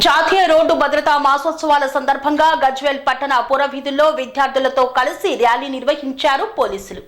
జాతీయ రోడ్డు భద్రతా మాసోత్సవాల సందర్భంగా గజ్వేల్ పట్టణ పురవీధుల్లో విద్యార్థులతో కలిసి ర్యాలీ నిర్వహించారు పోలీసులు.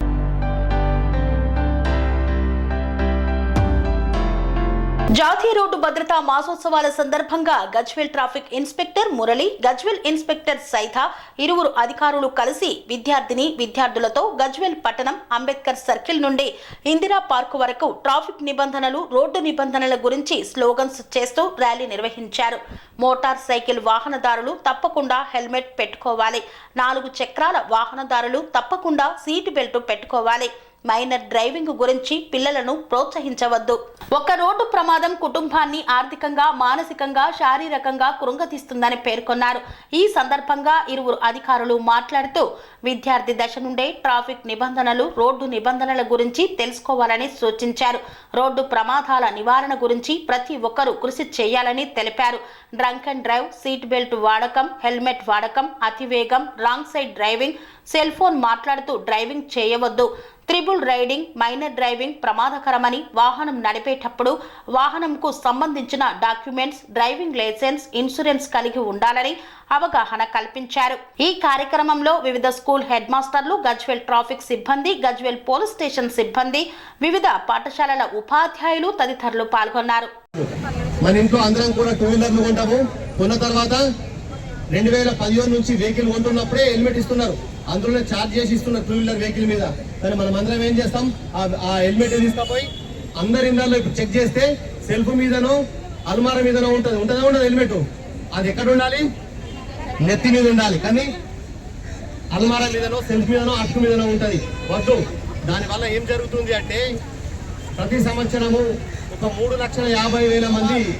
జాతీయ రోడ్డు భద్రతా మాసోత్సవాల సందర్భంగా Gajwel traffic inspector Murali Gajwel inspector సైత ఇరువురు అధికారులు కలిసి విద్యార్థిని విద్యార్థులతో గజ్వేల్ పట్టణం అంబేద్కర్ సర్కిల్ నుండి ఇందిరా పార్క్ వరకు ట్రాఫిక్ నిబంధనలు రోడ్డు నిబంధనల గురించి స్లోగన్స్ చేస్తూ ర్యాలీ నిర్వహించారు. మోటార్ సైకిల్ వాహనదారులు తప్పకుండా హెల్మెట్ పెట్టుకోవాలి. నాలుగు చక్రాల వాహనదారులు తప్పకుండా సీటు బెల్ట్ పెట్టుకోవాలి. మైనర్ డ్రైవింగ్ గురించి పిల్లలను ప్రోత్సహించవద్దు. ఒక రోడ్డు ప్రమాదం కుటుంబాన్ని ఆర్థికంగా మానసికంగా శారీరకంగా కృంగతీస్తుందని పేర్కొన్నారు. ఈ సందర్భంగా ఇరువురు అధికారులు మాట్లాడుతూ విద్యార్థి దశ నుండే ట్రాఫిక్ నిబంధనలు రోడ్డు నిబంధనల గురించి తెలుసుకోవాలని సూచించారు. రోడ్డు ప్రమాదాల నివారణ గురించి ప్రతి ఒక్కరూ కృషి చేయాలని తెలిపారు. Drunk and drive seat belt వాడకం హెల్మెట్ వాడకం అతివేగం wrong side driving cell phone మాట్లాడుతూ డ్రైవింగ్ చేయవద్దు. త్రిబుల్ రైడింగ్ మైనర్ డ్రైవింగ్ ప్రమాదకరమని వాహనం నడిపేటప్పుడు వాహనంకు సంబంధించిన డాక్యుమెంట్స్ డ్రైవింగ్ లైసెన్స్ ఇన్సూరెన్స్ కలిగి ఉండాలని అవగాహన కల్పించారు. ఈ కార్యక్రమంలో వివిధ స్కూల్ హెడ్ మాస్టర్లు గజ్వేల్ ట్రాఫిక్ సిబ్బంది గజ్వేల్ పోలీస్ స్టేషన్ సిబ్బంది వివిధ పాఠశాలల ఉపాధ్యాయులు తదితరులు పాల్గొన్నారు. మన ఇంట్లో అందరం కూడా టూ వీలర్లు కొంటాము. కొన్న తర్వాత రెండు వేల పదిహేను నుంచి వెహికల్ కొంటున్నప్పుడే హెల్మెట్ ఇస్తున్నారు. అందులోనే ఛార్జ్ చేసి ఇస్తున్నారు టూ వీలర్ వెహికల్ మీద. కానీ మనం అందరం ఏం చేస్తాం? ఆ- హెల్మెట్ హెల్మెట్ తీసుకపోయి అందరి ఇళ్ళల్లో ఇప్పుడు చెక్ చేస్తే సెల్ఫ్ మీదనో అల్మార మీదనో ఉంటుంది. ఉంటుందా ఉండదు హెల్మెట్ అది ఎక్కడ ఉండాలి? నెత్తి మీద ఉండాలి. కానీ అల్మారా మీదనో సెల్ఫ్ మీదనో అటుకు మీదనో ఉంటుంది. వద్దు. దానివల్ల ఏం జరుగుతుంది అంటే ప్రతి సంవత్సరము ఒక మూడు లక్షల యాభై వేల మంది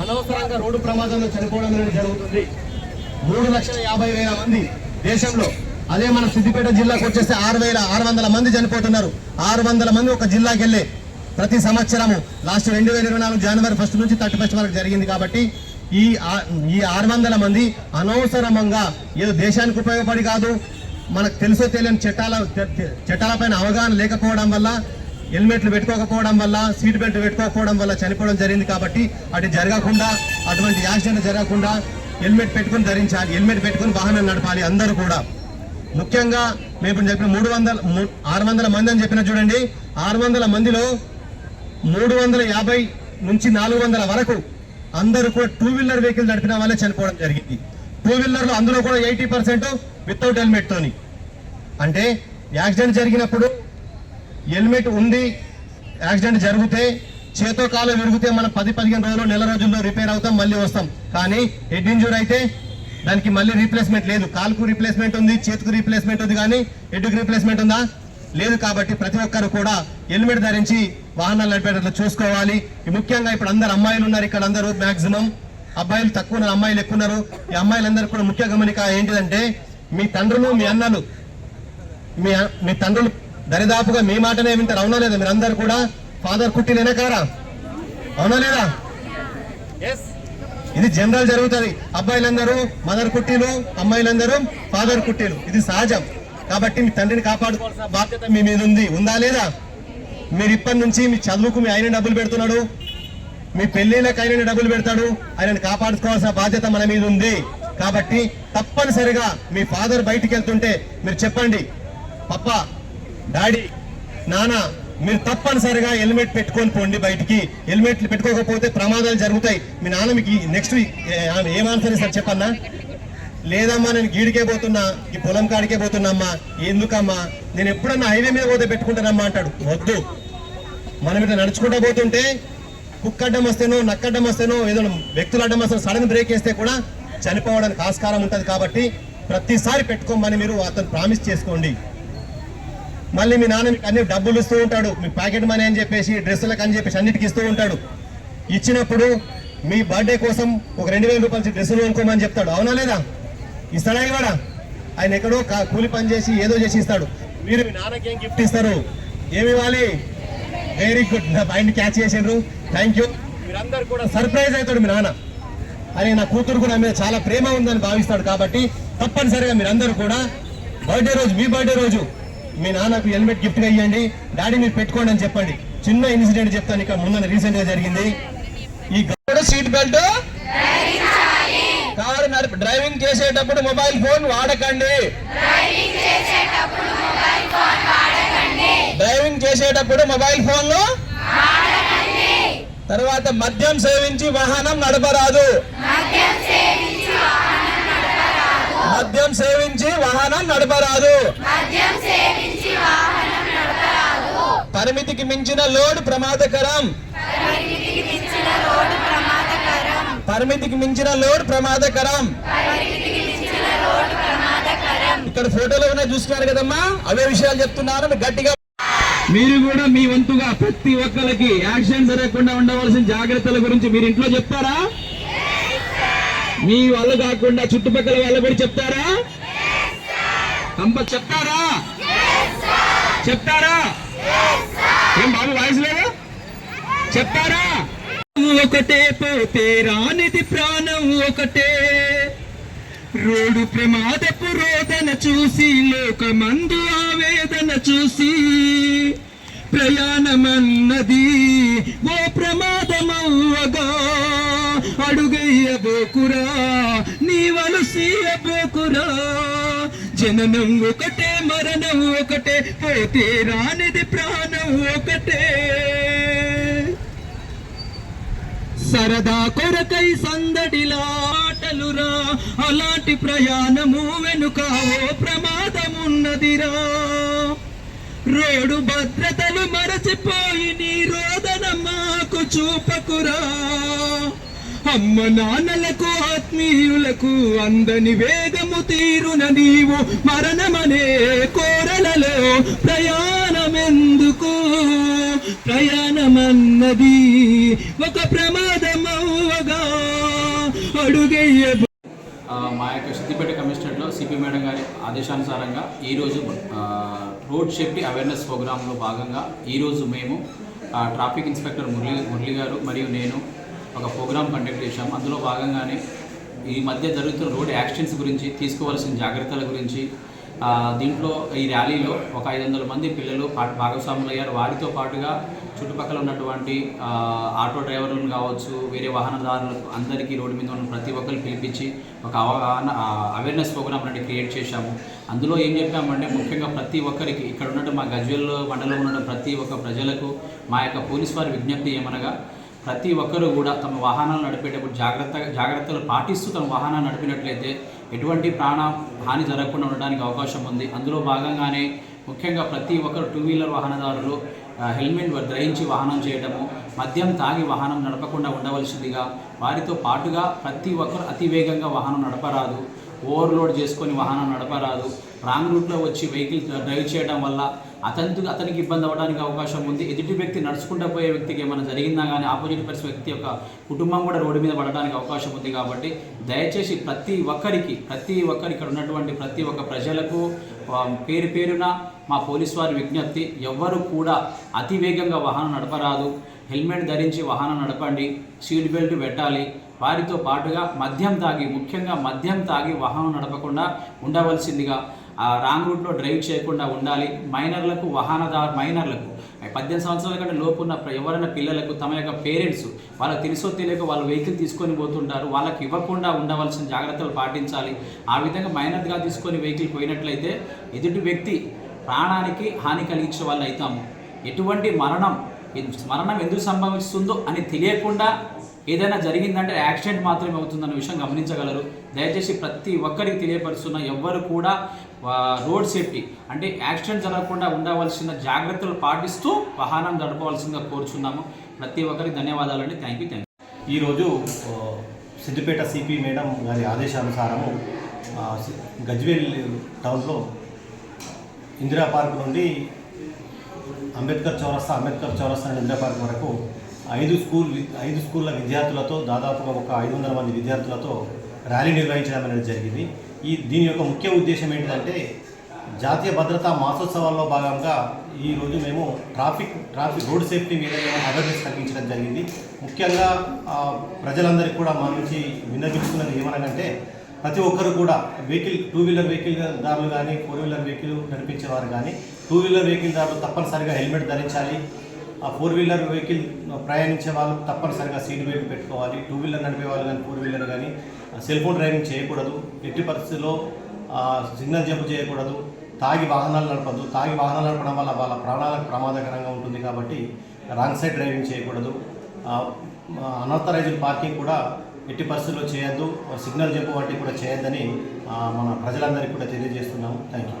అనవసరంగా రోడ్డు ప్రమాదంలో చనిపోవడం అనేది జరుగుతుంది. మూడు లక్షల యాభై వేల మంది దేశంలో. అదే మన సిద్దిపేట జిల్లాకు వచ్చేస్తే ఆరు వేల ఆరు వందల మంది చనిపోతున్నారు. ఆరు వందల మంది ఒక జిల్లాకి వెళ్ళే ప్రతి సంవత్సరము. లాస్ట్ రెండు వేల ఇరవై నాలుగు జనవరి ఫస్ట్ నుంచి థర్టీ ఫస్ట్ వరకు జరిగింది కాబట్టి ఈ ఈ ఆరు వందల మంది అనవసరంగా ఏదో దేశానికి ఉపయోగపడి కాదు మనకు తెలుసో తెలియని చట్టాల చట్టాలపైన అవగాహన లేకపోవడం వల్ల హెల్మెట్లు పెట్టుకోకపోవడం వల్ల సీట్ బెల్ట్ పెట్టుకోకపోవడం వల్ల చనిపోవడం జరిగింది కాబట్టి అటు జరగకుండా అటువంటి యాక్సిడెంట్ జరగకుండా హెల్మెట్ పెట్టుకుని ధరించాలి హెల్మెట్ పెట్టుకుని వాహనం నడపాలి అందరూ కూడా. ముఖ్యంగా మేము ఇప్పుడు చెప్పిన మూడు వందల ఆరు వందల మంది అని చెప్పిన చూడండి. ఆరు వందల మందిలో మూడు వందల యాభై నుంచి నాలుగు వందల వరకు అందరూ కూడా టూ వీలర్ వెహికల్ నడిపిన వాళ్ళే చనిపోవడం జరిగింది. టూ వీలర్లో అందులో కూడా ఎయిటీ పర్సెంట్ వితౌట్ హెల్మెట్ తోని. అంటే యాక్సిడెంట్ జరిగినప్పుడు హెల్మెట్ ఉంది. యాక్సిడెంట్ జరిగితే చేతో కాలు విరిగితే మనం పది పదిహేను రోజులు నెల రోజుల్లో రిపేర్ అవుతాం మళ్ళీ వస్తాం. కానీ హెడ్ ఇంజూర్ అయితే దానికి మళ్ళీ రీప్లేస్మెంట్ లేదు. కాలుకు రీప్లేస్మెంట్ ఉంది చేతికి రీప్లేస్మెంట్ ఉంది కానీ ఎడ్డుకు రీప్లేస్మెంట్ ఉందా? లేదు కాబట్టి ప్రతి ఒక్కరు కూడా హెల్మెట్ ధరించి వాహనాలు నడిపేటట్లు చూసుకోవాలి. ముఖ్యంగా ఇప్పుడు అందరు అమ్మాయిలు ఉన్నారు ఇక్కడ అందరూ మాక్సిమం అబ్బాయిలు తక్కువ ఉన్నారు అమ్మాయిలు ఎక్కువ ఉన్నారు. ఈ అమ్మాయిలందరూ కూడా ముఖ్య గమనిక ఏంటిదంటే మీ తండ్రులు మీ అన్నలు మీ మీ తండ్రులు దరిదాపుగా మీ మాటనే వింటారు. అవునా లేదా? మీరందరూ కూడా? ఫాదర్ కుట్టినేనా కారా అవునా లేదా? ఎస్ ఇది జనరల్ జరుగుతుంది. అబ్బాయిలందరూ మదర్ కుట్టీలు అమ్మాయిలందరూ ఫాదర్ కుట్టీలు. ఇది సహజం. కాబట్టి మీ తండ్రిని కాపాడుకోవాల్సిన బాధ్యత మీ మీద ఉంది. ఉందా లేదా? మీరు ఇప్పటి నుంచి మీ చదువుకు మీ ఆయన డబ్బులు పెడుతున్నాడు. మీ పెళ్ళిళ్ళకి ఆయన డబ్బులు పెడతాడు. ఆయనను కాపాడుకోవాల్సిన బాధ్యత మన మీద ఉంది. కాబట్టి తప్పనిసరిగా మీ ఫాదర్ బయటికి వెళ్తుంటే మీరు చెప్పండి. పప్ప డాడీ నానా మీరు తప్పనిసరిగా హెల్మెట్ పెట్టుకొని పోండి బయటికి. హెల్మెట్లు పెట్టుకోకపోతే ప్రమాదాలు జరుగుతాయి. మీ నాన్న మీకు నెక్స్ట్ ఏం ఆన్సర్ సార్ చెప్పన్నా? లేదమ్మా నేను గీడికే పోతున్నా ఈ పొలం కాడికే పోతున్నా ఎందుకమ్మా? నేను ఎప్పుడన్నా హైవే మీద పోతే పెట్టుకుంటానమ్మా అంటాడు. వద్దు. మనం ఇట్లా నడుచుకుంటూ పోతుంటే కుక్క అడ్డం వస్తేనో నక్కడ్డం వస్తేనో ఏదో వ్యక్తులు అడ్డం వస్తే సడన్ బ్రేక్ వేస్తే కూడా చనిపోవడానికి ఆస్కారం ఉంటుంది కాబట్టి ప్రతిసారి పెట్టుకోమని మీరు అతను ప్రామిస్ చేసుకోండి. మళ్ళీ మీ నాన్న మీకు అన్ని డబ్బులు ఇస్తూ ఉంటాడు మీ ప్యాకెట్ మనీ అని చెప్పేసి డ్రెస్సులకు అని చెప్పేసి అన్నిటికి ఇస్తూ ఉంటాడు. ఇచ్చినప్పుడు మీ బర్త్డే కోసం ఒక రెండు వేల రూపాయలు డ్రెస్సులు కొనుక్కోమని చెప్తాడు. అవునా లేదా? ఇస్తాడా ఇవాడా ఆయన ఎక్కడో కా- కూలి పని చేసి ఏదో చేసి ఇస్తాడు. మీరు మీ నాన్నకి ఏం గిఫ్ట్ ఇస్తారు? ఏమి ఇవ్వాలి? వెరీ గుడ్ నా మైండ్ క్యాచ్ చేసిండ్రు. థ్యాంక్ యూ మీరందరూ కూడా సర్ప్రైజ్ అవుతాడు మీ నాన్న. అని నా కూతురు కూడా మీద చాలా ప్రేమ ఉందని భావిస్తాడు కాబట్టి తప్పనిసరిగా మీరందరూ కూడా బర్త్డే రోజు మీ బర్త్డే రోజు మీ నాన్నకు హెల్మెట్ గిఫ్ట్గా ఇవ్వండి డాడీ మీరు పెట్టుకోండి అని చెప్పండి. చిన్న ఇన్సిడెంట్ చెప్తాను ఇక్కడ ముందు రీసెంట్గా జరిగింది. ఈ సీట్ బెల్ట్ కారు నడిపి డ్రైవింగ్ చేసేటప్పుడు మొబైల్ ఫోన్ వాడకండి. డ్రైవింగ్ చేసేటప్పుడు మొబైల్ ఫోన్లు తర్వాత మద్యం సేవించి వాహనం నడపరాదు. మద్యం సేవించి వాహనం నడపరాదు. పరిమితికి మించిన లోడ్ ప్రమాదకరం. పరిమితికి మించిన లోడ్ ప్రమాదకరం. ఇక్కడ ఫోటోలో ఉన్నాయి చూస్తున్నారు కదమ్మా? అవే విషయాలు చెప్తున్నారు గట్టిగా మీరు కూడా మీ వంతుగా ప్రతి ఒక్కరికి యాక్సిడెంట్ జరగకుండా ఉండవలసిన జాగ్రత్తల గురించి మీరు ఇంట్లో చెప్తారా? మీ వాళ్ళు కాకుండా చుట్టుపక్కల వాళ్ళు కూడా చెప్తారా? కంప చెప్తారా? చెప్తారా? ఏం బాబు వాయిస్ లేదా? చెప్తారా? ఒకటే పోతే రానిది ప్రాణం ఒకటే. రోడ్డు ప్రమాదపు రోదన చూసి లోకమందు ఆవేదన చూసి ప్రయాణమన్నది ఓ ప్రమాదమవ్వగా. అడుగయ్యబోకురా నీ వలసీయబోకురా. జననం ఒకటే మరణం ఒకటే పోతే రానిది ప్రాణం ఒకటే. సరదా కొరకై సందడిలాటలురా అలాంటి ప్రయాణము వెనుక ఓ ప్రమాదమున్నదిరా. రోడ్డు భద్రతలు మరచిపోయి నీ రోదన మాకు చూపకురా. అమ్మ నాన్నలకు ఆత్మీయులకు అందని వేదము తీరున నీవు మరణమనే కోరలలో ప్రయాణమెందుకు? ప్రయాణమన్నది ఒక ప్రమాదమవ్వగా అడుగయ్య మా యొక్క సిద్దిపేట కమిషనరేట్లో సిపి మేడం గారి ఆదేశానుసారంగా ఈరోజు రోడ్ సేఫ్టీ అవేర్నెస్ ప్రోగ్రాంలో భాగంగా ఈరోజు మేము ట్రాఫిక్ ఇన్స్పెక్టర్ మురళి మురళి గారు మరియు నేను ఒక ప్రోగ్రాం కండక్ట్ చేశాము. అందులో భాగంగానే ఈ మధ్య జరుగుతున్న రోడ్ యాక్సిడెంట్స్ గురించి తీసుకోవాల్సిన జాగ్రత్తల గురించి దీంట్లో ఈ ర్యాలీలో ఒక ఐదు వందల మంది పిల్లలు పా- భాగస్వాములు అయ్యారు. వారితో పాటుగా చుట్టుపక్కల ఉన్నటువంటి ఆటో డ్రైవర్లను కావచ్చు వేరే వాహనదారులకు అందరికీ రోడ్డు మీద ఉన్న ప్రతి ఒక్కరు పిలిపించి ఒక అవగాహన అవేర్నెస్ ప్రోగ్రామ్ అనేది క్రియేట్ చేశాము. అందులో ఏం చెప్పామంటే ముఖ్యంగా ప్రతి ఒక్కరికి ఇక్కడ ఉన్నట్టు మా గజ్వేల్ మండలంలో ఉన్న ప్రతి ఒక్క ప్రజలకు మా యొక్క పోలీస్ వారి విజ్ఞప్తి ఏమనగా ప్రతి ఒక్కరూ కూడా తమ వాహనాలు నడిపేటప్పుడు జాగ్రత్త జాగ్రత్తలు పాటిస్తూ తమ వాహనాన్ని నడిపినట్లయితే ఎటువంటి ప్రాణ హాని జరగకుండా ఉండడానికి అవకాశం ఉంది. అందులో భాగంగానే ముఖ్యంగా ప్రతి ఒక్కరు టూ వీలర్ వాహనదారులు హెల్మెట్ ధరించి వాహనం చేయడము మద్యం తాగి వాహనం నడపకుండా ఉండవలసిందిగా వారితో పాటుగా ప్రతి ఒక్కరు అతి వేగంగా వాహనం నడపరాదు. ఓవర్లోడ్ చేసుకొని వాహనం నడపరాదు. రాంగ్ రూట్లో వచ్చి వెహికల్ డ్రైవ్ చేయడం వల్ల అతనికి అతనికి ఇబ్బంది అవ్వడానికి అవకాశం ఉంది. ఎదుటి వ్యక్తి నడుచుకుంటూ పోయే వ్యక్తికి ఏమైనా జరిగిందా కానీ ఆపోజిట్ పర్సన్ వ్యక్తి యొక్క కుటుంబం కూడా రోడ్డు మీద పడడానికి అవకాశం ఉంది కాబట్టి దయచేసి ప్రతి ఒక్కరికి ప్రతి ఒక్కరి ఇక్కడ ఉన్నటువంటి ప్రతి ఒక్క ప్రజలకు పేరు పేరున మా పోలీస్ వారి విజ్ఞప్తి ఎవ్వరు కూడా అతి వేగంగా వాహనం నడపరాదు. హెల్మెట్ ధరించి వాహనం నడపండి సీట్ బెల్ట్ పెట్టాలి. వారితో పాటుగా మద్యం తాగి ముఖ్యంగా మద్యం తాగి వాహనం నడపకుండా ఉండవలసిందిగా రాంగ్ రూట్లో డ్రైవ్ చేయకుండా ఉండాలి. మైనర్లకు వాహనదారు మైనర్లకు పద్దెనిమిది సంవత్సరాల కంటే లోపు ఉన్న ఎవరైనా పిల్లలకు తమ యొక్క పేరెంట్స్ వాళ్ళకి తెలుసో తెలియక వాళ్ళ వెహికల్ తీసుకొని పోతుంటారు. వాళ్ళకి ఇవ్వకుండా ఉండవలసిన జాగ్రత్తలు పాటించాలి. ఆ విధంగా మైనర్గా తీసుకొని వెహికల్ పోయినట్లయితే ఎదుటి వ్యక్తి ప్రాణానికి హాని కలిగించే వాళ్ళు అవుతాము ఎటువంటి మరణం మరణం ఎందుకు సంభవిస్తుందో అని తెలియకుండా ఏదైనా జరిగిందంటే యాక్సిడెంట్ మాత్రమే అవుతుందన్న విషయం గమనించగలరు. దయచేసి ప్రతి ఒక్కరికి తెలియపరుస్తున్న ఎవ్వరు కూడా రోడ్ సేఫ్టీ అంటే యాక్సిడెంట్ జరగకుండా ఉండవలసిన జాగ్రత్తలు పాటిస్తూ వాహనం గడపవలసిందిగా కోరుచున్నాము. ప్రతి ఒక్కరికి ధన్యవాదాలండి. థ్యాంక్ యూ థ్యాంక్ యూ ఈరోజు సిద్దిపేట సిపి మేడం గారి ఆదేశానుసారము గజ్వేల్ టౌన్లో ఇందిరా పార్క్ నుండి అంబేద్కర్ చౌరస్తా అంబేద్కర్ చౌరస్తా నుండి ఇందిరా పార్క్ వరకు ఐదు స్కూల్ ఐదు స్కూళ్ళ విద్యార్థులతో దాదాపుగా ఒక ఐదు వందల మంది విద్యార్థులతో ర్యాలీ నిర్వహించడం అనేది జరిగింది. ఈ దీని యొక్క ముఖ్య ఉద్దేశం ఏంటంటే జాతీయ భద్రతా మాసోత్సవాల్లో భాగంగా ఈరోజు మేము ట్రాఫిక్ ట్రాఫిక్ రోడ్ సేఫ్టీ మీద మేము అవేర్నెస్ కలిగించడం జరిగింది. ముఖ్యంగా ప్రజలందరికీ కూడా మా నుంచి విన్నవిస్తున్నది ఏమనగంటే ప్రతి ఒక్కరు కూడా వెహికల్ టూ వీలర్ వెహికల్ దారులు కానీ ఫోర్ వీలర్ వెహికల్ నడిపించేవారు కానీ టూ వీలర్ వెహికల్ దారులు తప్పనిసరిగా హెల్మెట్ ధరించాలి. ఆ ఫోర్ వీలర్ వెహికల్ ప్రయాణించే వాళ్ళు తప్పనిసరిగా సీట్ బెల్ట్ పెట్టుకోవాలి. టూ వీలర్ నడిపే వాళ్ళు కానీ ఫోర్ వీలర్ కానీ సెల్ ఫోన్ డ్రైవింగ్ చేయకూడదు. ఎట్టి పరిస్థితుల్లో సిగ్నల్ జంప్ చేయకూడదు. తాగి వాహనాలు నడపద్దు. తాగి వాహనాలు నడపడం వల్ల వాళ్ళ ప్రాణాలకు ప్రమాదకరంగా ఉంటుంది కాబట్టి రాంగ్ సైడ్ డ్రైవింగ్ చేయకూడదు. అనర్థరైజ్డ్ పార్కింగ్ కూడా ఎట్టి పరిస్థితుల్లో చేయొద్దు. సిగ్నల్ జంప్ వంటివి కూడా చేయొద్దని మన ప్రజలందరికీ కూడా తెలియజేస్తున్నాము. Thank you